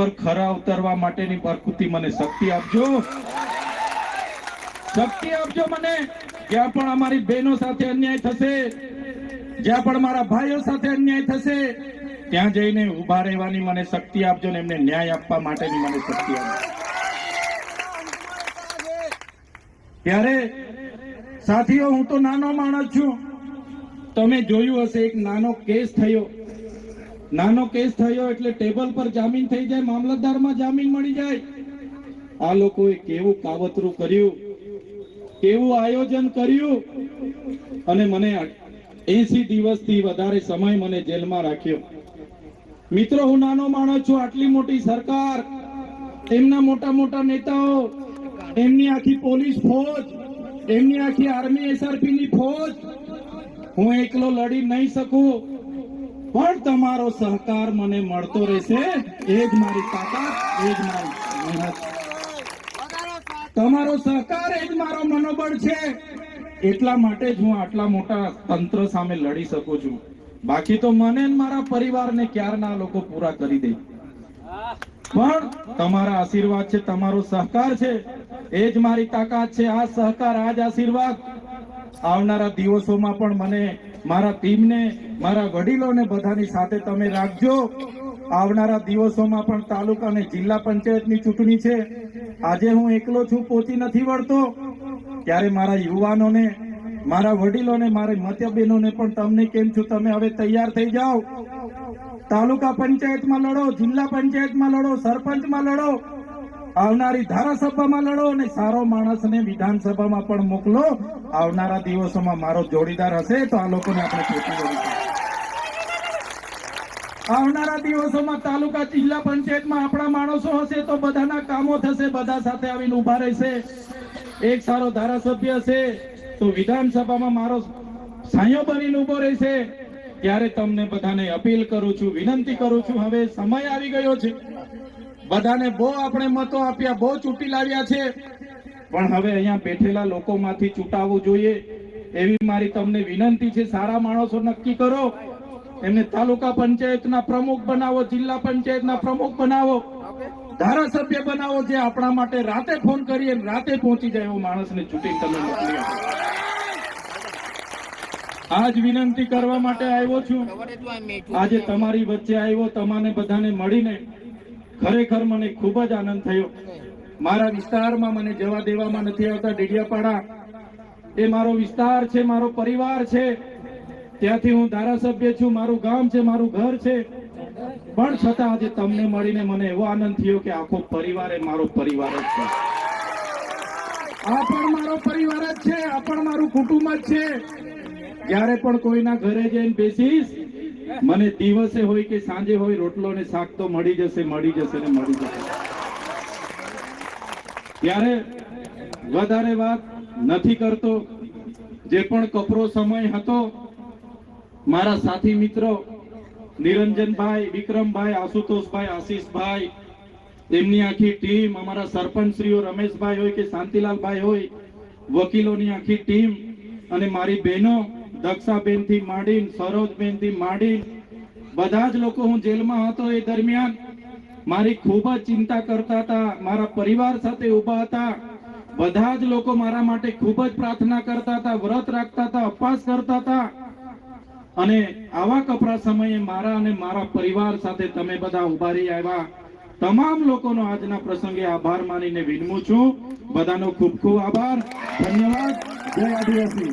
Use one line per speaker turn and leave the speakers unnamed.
પર ખરા ઉતરવા માટેની પ્રકૃતિ મને શક્તિ આપજો. શક્તિ આપજો મને. જ્યાં પણ અમારી બહેનો સાથે અન્યાય થશે, જ્યાં પણ મારા ભાઈઓ સાથે અન્યાય થશે, ત્યાં જઈને ઊભા રહેવાની મને શક્તિ આપજો ને એમને ન્યાય આપવા માટેની મને શક્તિ આપજો. ત્યારે, સાથીઓ, હું તો નાનો માણસ છું. તમે જોયું હશે, એક નાનો કેસ થયો. નાનો કેસ થયો એટલે ટેબલ પર જામીન થઈ જાય, મામલતદારમાં જામીન મળી જાય. આ લોકોએ કેવું કાવતરું કર્યું? કેવું આયોજન કર્યું? અને મને એસી દિવસથી વધારે સમય મને જેલમાં રાખ્યો. મિત્રો, હું નાનો માણસ છું, આટલી મોટી સરકાર. એમના મોટા મોટા નેતાઓ, એમની આખી પોલીસ ફોજ, એમની આખી આર્મી એસઆરપી ની ફોજ. હું એકલો લડી નહીં શકું. પણ તમારો સહકાર મને મળતો રહેશે. એ જ મારી તાકાત, એ જ મારી મહેનત. તમારો સહકાર એ જ મારો મનોબળ છે. એટલા માટે જ હું આટલા મોટા તંત્ર સામે લડી શકું છું. બાકી તો મને મારા પરિવારને ક્યારના લોકો પૂરા કરી દે. પણ તમારા આશીર્વાદ છે, તમારો સહકાર છે. એ જ મારી તાકાત છે. આ સહકાર, આ જ આશીર્વાદ. આવનારા દિવસોમાં પણ મને મારા ટીમને મારા વડીલોને બધાની સાથે તમે રાખજો. આવનારા દિવસોમાં પણ તાલુકા અને જિલ્લા પંચાયતની ચૂંટણી છે. આજે હું એકલો છું, પોચી નથી વળતો. ત્યારે મારા યુવાનોને, મારા વડીલોને, મારી મત્યબેનોને પણ તમને કેમ છું, તમે હવે તૈયાર થઈ જાઓ. તાલુકા પંચાયતમાં લડો, જિલ્લા પંચાયતમાં લડો, સરપંચમાં લડો. આવનારી ધારાસભામાં લડો અને સારો માણસને વિધાનસભામાં પણ મોકલો. આવનારા દિવસોમાં મારો જોડીદાર હશે, તો આ લોકોને આપણે કરીશું આવનારા દિવસોમાં તાલુકા જિલ્લા પંચાયતમાં આપણા માણસો હશે તો બધાના કામો થશે, બધા સાથે આવીને ઊભા રહેશે. એક સારો ધારાસભ્ય હશે તો વિધાનસભામાં મારો સાયો બનીને ઊભો રહેશે. ત્યારે તમને બધાને અપીલ કરું છું, વિનંતી કરું છું, હવે સમય આવી ગયો છે. બધાને બહુ આપણે મતો આપ્યા, બહુ ચૂંટી લાવ્યા છે. પણ હવે અહીંયા બેઠેલા લોકોમાંથી ચૂંટાવવું જોઈએ. એવી મારી તમને વિનંતી છે, સારા માણસો નક્કી કરો. એમને તાલુકા પંચાયતના પ્રમુખ બનાવો જિલ્લા પંચાયતના પ્રમુખ બનાવો. ધારાસભ્ય બનાવો જે આપણા માટે રાતે ફોન કરીએ રાતે પહોંચી જાય એવો માણસને ચૂંટી તમે મોકલી આજ વિનંતી કરવા માટે આવ્યો છું. આજે તમારી વચ્ચે આવ્યો તમાને બધાને મળીને ખરેખર મને ખૂબ જ આનંદ થયો. મારા વિસ્તારમાં મને જવા દેવામાં નથી આવતા. ડેડિયાપાડા એ મારો વિસ્તાર છે મારો પરિવાર છે. ત્યાંથી હું ધારાસભ્ય છું, મારું ગામ છે, મારું ઘર છે. પણ છતાં આજે તમને મળીને મને એવો આનંદ થયો કે આખો પરિવાર એ મારો પરિવાર જ છે. આ પણ મારો પરિવાર જ છે, આ પણ મારું કુટુંબ જ છે. જ્યારે પણ કોઈના ઘરે જઈને બેસીશ, મને દિવસે હોય કે સાંજે હોય, રોટલો ને શાક તો મળી જશે મળી જશે ને મળી જશે. ત્યારે વધારે વાત નથી કરતો. જે પણ કપરો સમય હતો મારા સાથી મિત્રો, નિરંજનભાઈ, વિક્રમભાઈ, આશુતોષભાઈ, આશીષભાઈ, તેમની આખી ટીમ, અમારા સરપંચશ્રીઓ, રમેશભાઈ હોય કે શાંતિલાલભાઈ હોય, વકીલોની આખી ટીમ અને મારી બહેનો, દક્ષાબેનથી માંડીને સરોજબેન માંડીને, બધા જ લોકો હું જેલમાં હતો એ દરમિયાન મારી ખૂબ જ ચિંતા કરતા હતા, મારા પરિવાર સાથે ઊભા હતા, બધા જ લોકો મારા માટે ખૂબ જ પ્રાર્થના કરતા હતા, વ્રત રાખતા હતા, ઉપવાસ કરતા હતા અને આવા કપરા સમયે મારા અને મારા પરિવાર સાથે તમે બધા ઊભા રહી આવ્યા. તમામ લોકોનો આજના પ્રસંગે આભાર માનીને વિનમું છું. બધાનો ખૂબ ખૂબ આભાર. ધન્યવાદ. જય આદિવાસી.